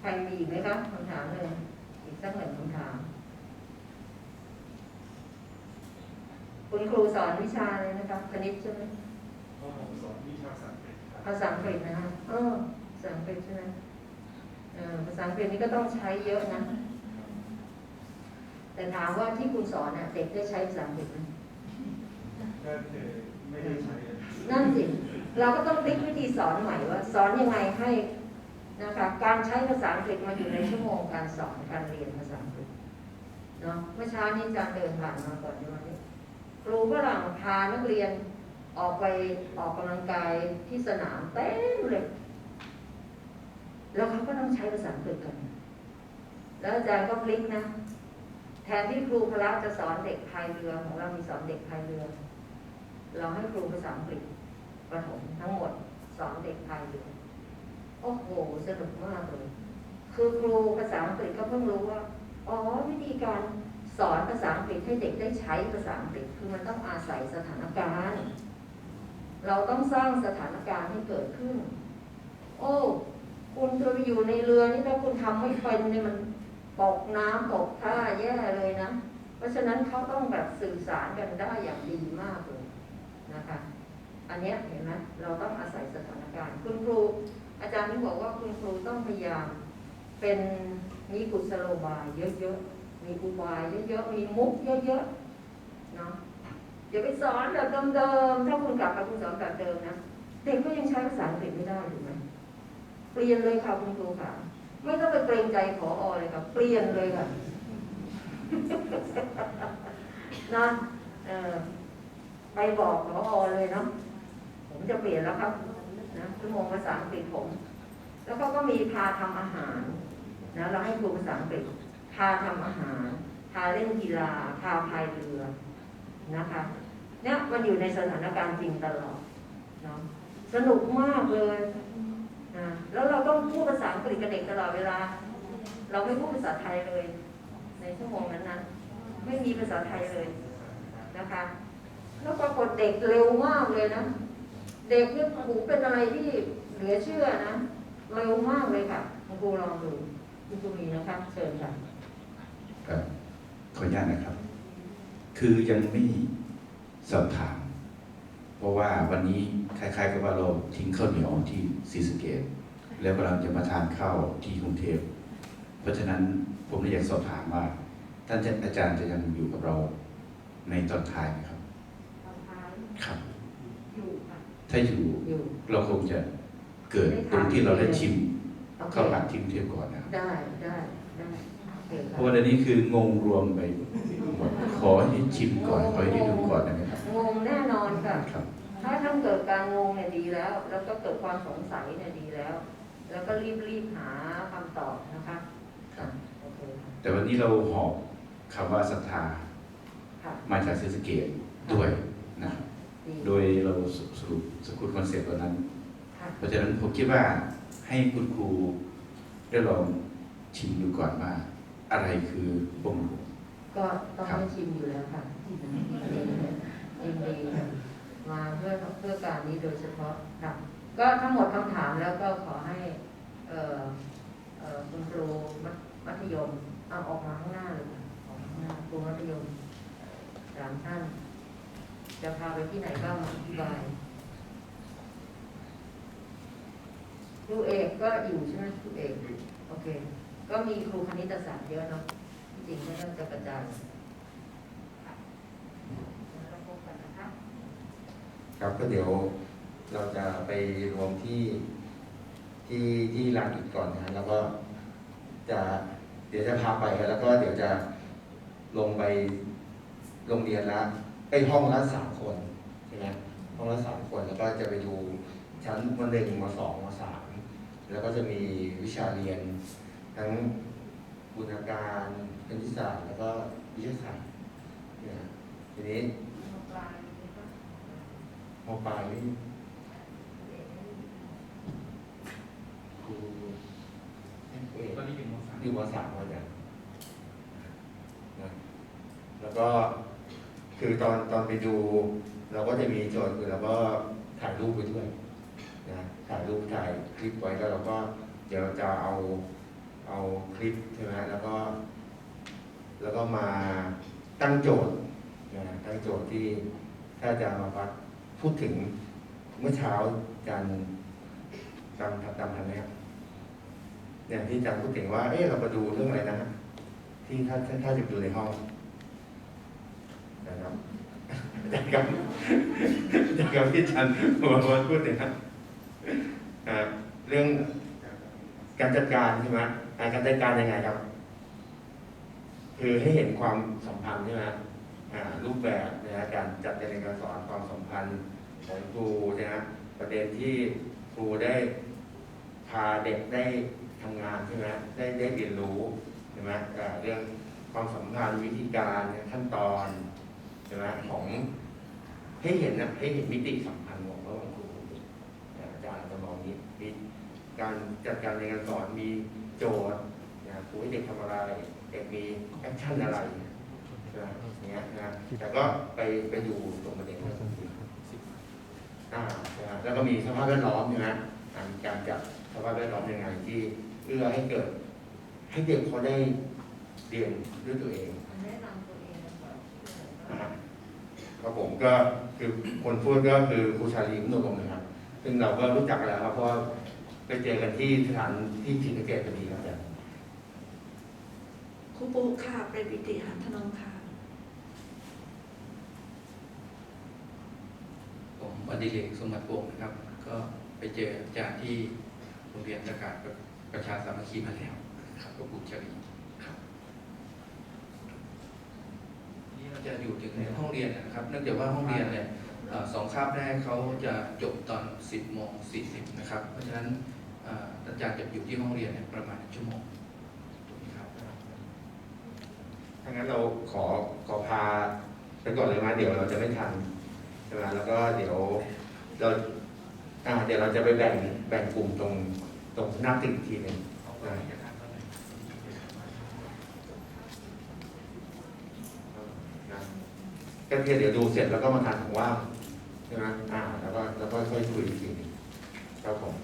ใครมีอีกไหมคะคำถามหนึ่งอีกสักหนึ่งคำถาม คุณครูสอนวิชาเลยนะคะคณิตใช่ไหมเพราะผมสอนวิชาภาษาอังกฤษครับภาษาอังกฤษนะคะเออภาษาอังกฤษใช่ไหมเออภาษาอังกฤษนี่ก็ต้องใช้เยอะนะ แต่ถามว่าที่คุณสอนน่ะเด็กได้ใช้ภาษาอังกฤษไหมก็คือไม่ได้ใช้นั่นสิ เราก็ต้องพลิกวิธีสอนใหม่ว่า สอนยังไงให้ นะคะการใช้ภาษาอังกฤษมาอยู่ในชั่วโมงการสอนการเรียนภาษาอังกฤษเนาะเมื่อเช้านี้อาจารย์เดินผ่านมาก่อนนวันนี้ครูฝรั่งพานักเรียนออกไปออกกำลังกายที่สนามเต็มเลยแล้วเขาก็ต้องใช้ภาษาอังกฤษกัน แล้วอาจารย์ก็พลิกนะ แทนที่ครูพละจะสอนเด็กพายเรือของเรามีสอนเด็กพายเรือ เราให้ครูภาษาอังกฤษประถมทั้งหมดสอนเด็กพายเรือ โอ้โห สนุกมากเลย คือครูภาษาอังกฤษก็เพิ่งรู้ว่า อ๋อ วิธีการสอนภาษาอังกฤษให้เด็กได้ใช้ภาษาอังกฤษคือมันต้องอาศัยสถานการณ์ เราต้องสร้างสถานการณ์ให้เกิดขึ้น โอ้คุณจะไปอยู่ในเรือนี่ถ้าคุณทำไม่เป็นเนี่ยมันตกน้ำตกท่าแย่เลยนะ เพราะฉะนั้นเขาต้องแบบสื่อสารกันได้อย่างดีมากเลยนะคะ อันเนี้ยเห็นไหมเราต้องอาศัยสถานการณ์ คุณครู อาจารย์ที่บอกว่าคุณครูต้องพยายาม เป็นมีกุศโลบายเยอะๆ มีอุบายเยอะๆ มีมุกเยอะๆ เนาะอย่าไปสอนแบบเดิมๆ ถ้าคุณกลับไปคุณสอนแบบเดิมนะ เด็กก็ยังใช้ภาษาอังกฤษไม่ได้ถูกไหมเปลี่ยนเลยค่ะคุณครูค่ะ ไม่ต้องไปเกรงใจขออเลยค่ะ เปลี่ยนเลยค่ะนะเออไปบอกขออเลยเนาะ ผมจะเปลี่ยนแล้วครับ นะชั่วโมงภาษาอังกฤษผม แล้วก็ก็มีพาทำอาหารนะเราให้ครูภาษาอังกฤษพาทำอาหาร พาเล่นกีฬา พาพายเรือนะคะเนี่ยมันอยู่ในสถานการณ์จริงตลอดเนาะสนุกมากเลยนะแล้วเราต้องพูดภาษาอังกฤษกับเด็กตลอดเวลา เราไม่พูดภาษาไทยเลย ในชั่วโมงนั้นๆไม่มีภาษาไทยเลยนะคะ แล้วปรากฏเด็กเร็วมากเลยนะ เด็กเนี่ยหูเป็นอะไรที่เหลือเชื่อนะเร็วมากเลยค่ะคุณครูลองดูคุณครูมีนะคะเชิญค่ะครับขออนุญาตนะครับ คือยังไม่สอบถาม เพราะว่าวันนี้คล้ายๆกับว่าเราทิ้งข้าวเหนียวที่ศรีสะเกดแล้วกำลังจะมาทานข้าวที่กรุงเทพเพราะฉะนั้นผมเลยอยากสอบถามว่า ท่านอาจารย์จะยังอยู่กับเราในตอนท้ายไหมครับตอนท้ายครับอยู่ค่ะ ถ้าอยู่อยู่เราคงจะเกิดตรงที่เราได้ชิมโอเคข้าวผัดที่กรุงเทพก่อนนะครับ ได้ได้ได้โอเคเพค่ะราะว่าเดี๋ยวนี้คืองงรวมไปหมดขอให้ชิมก่อนขอให้ได้ดูก่อนได้ไหมครับงงแน่นอนค่ะ ครับ ถ้าท่านเกิดการงงเนี่ยดีแล้ว แล้วก็เกิดความสงสัยเนี่ยดีแล้ว แล้วก็รีบรีบๆหาคำตอบนะคะครับ โอเคค่ะแต่วันนี้เราหอบคำว่าศรัทธาค่ะมาจากศรีสะเกดด้วยนะครับดี โดยเราสรุปสกุลคอนเซ็ปต์วันนั้นค่ะเพราะฉะนั้นผมคิดว่าให้คุณครูได้ลองชิมดูก่อนว่า อะไรคือบ่งบอกก็ต้องครับให้ชิมอยู่แล้วค่ะยินดียินดีค่ะมาเพื่อเพื่อการนี้โดยเฉพาะค่ะก็ทั้งหมดคำถามแล้วก็ขอให้เอ่อเอ่อคุณครูมัธมัธยมเอาออกมาข้างหน้าเลยค่ะออกมาข้างหน้าครูมัธยมสามท่าน จะพาไปที่ไหนบ้างอธิบายครูเอกก็อยู่ใช่ไหมครูเอกโอเค ก็มีครูคณิตศาสตร์เยอะเนาะจริงก็ต้องจะกระจายค่ะแล้วเราพบกันนะคะครับก็เดี๋ยวเราจะไปรวมที่ที่ที่ลานอิฐก่อนนะฮะแล้วก็จะเดี๋ยวจะพาไปแล้วก็เดี๋ยวจะลงไปโรงเรียนละ ไอยห้องละสามคนใช่ไหมห้องละสามคนแล้วก็จะไปดูชั้นมหนึ่งมสองมสามแล้วก็จะมีวิชาเรียน ทั้งบุญการคณิตศาสตร์แล้วก็วิทยาศาสตร์เนี่ยทีนี้ปลายนี่ก็มปลายนี่ครูเอกตอนนี้อยู่มสามอยู่มสามวันเนี่ยนะแล้วก็ คือตอนตอนไปดู เราก็จะมีโจทย์คือเราก็ถ่ายรูปไปด้วยนะถ่ายรูปถ่ายคลิปไว้แล้วเราก็เดี๋ยวจะเอาเอาคลิปใช่ไหมแล้วก็ แล้วก็มาตั้งโจทย์นะตั้งโจทย์ที่ถ้าจารย์มาพักพูดถึงเมื่อเช้าอาจารย์จำจำทันไหมครับเนี่ยที่จารย์พูดถึงว่าเอ๊ะเรามาดูเรื่องอะไรนะที่ถ้าถ้าถ้าจะดูในห้อง นะครับอาจารย์ครับอาจารย์ครับที่อาจารย์มาพูดถึงครับเรื่องการจัดการใช่ไหมการจัดการยังไงครับ คือให้เห็นความสัมพันธ์ใช่ไหมรูปแบบนะฮะการจัดการเรียนการสอนความสัมพันธ์ของครูนะฮะประเด็นที่ครูได้พาเด็กได้ทำงานใช่ไหมได้ได้เรียนรู้ใช่ไหมเรื่องความสัมพันธ์วิธีการขั้นตอน ช่ไหมของให้เห็นนะให้เห็นมิติสัมพันธ์ของระหว่างครูอาอาจารย์จะมองนี้มีการจัดการเรียนการสอนมีโจทย์นะครูให้เด็กทำอะไรเด็กมีแอคชั่นอะไรใช่ไหมเงี้ยนะแต่ก็ไปไปดูตรงประเด็นนั้นอ่าใช่ไหมแล้วก็มีสภาพแวดล้อมใช่ไหมการจัดสภาพแวดล้อมยังไงที่เอื้อให้เกิด ให้เด็กเขาได้เรียนด้วยตัวเอง แนะนำตัวเองก่อน นะฮะ ครับผมก็คือคนพูดก็คือครูชาลีมโนกรมนะครับ ซึ่งเราก็รู้จักกันแล้วครับ เพราะว่าไปเจอกันที่สถานที่ชินเกตพอดีครับอาจารย์ครูปูค่ะเป็นปิติหันธนงค่ะ ผมอดิเรกสมบัติวงศ์นะครับ ก็ไปเจออาจารย์ที่โรงเรียนประกาศประชาสามัคคีมาแล้วครับก็ครูชลีครับนี่เรา จะอยู่ถึงในห้องเรียนนะครับ เนื่องจากว่าห้องเรียนเนี่ยเอ่อสองคาบแรกเขาจะจบตอน 10โมง40 นะครับ เพราะฉะนั้นเอ่ออาจารย์จะอยู่ที่ห้องเรียนเนี่ยประมาณหนึ่งชั่วโมงถูกไหมครับถ้างั้นเราขอขอพาไปก่อนเลยไหมเดี๋ยวเราจะไม่ทันใช่ไหมแล้วก็เดี๋ยวเราอ่าเดี๋ยวเราจะไปแบ่งแบ่งกลุ่มตรงตรงหน้าตึกอีกทีหนึ่งอ่านะ ก็เพียดเดี๋ยวดูเสร็จแล้วก็มาทานของว่างใช่ไหมอ่า แล้วก็แล้วก็ค่อยคุยอีกทีนึงครับผม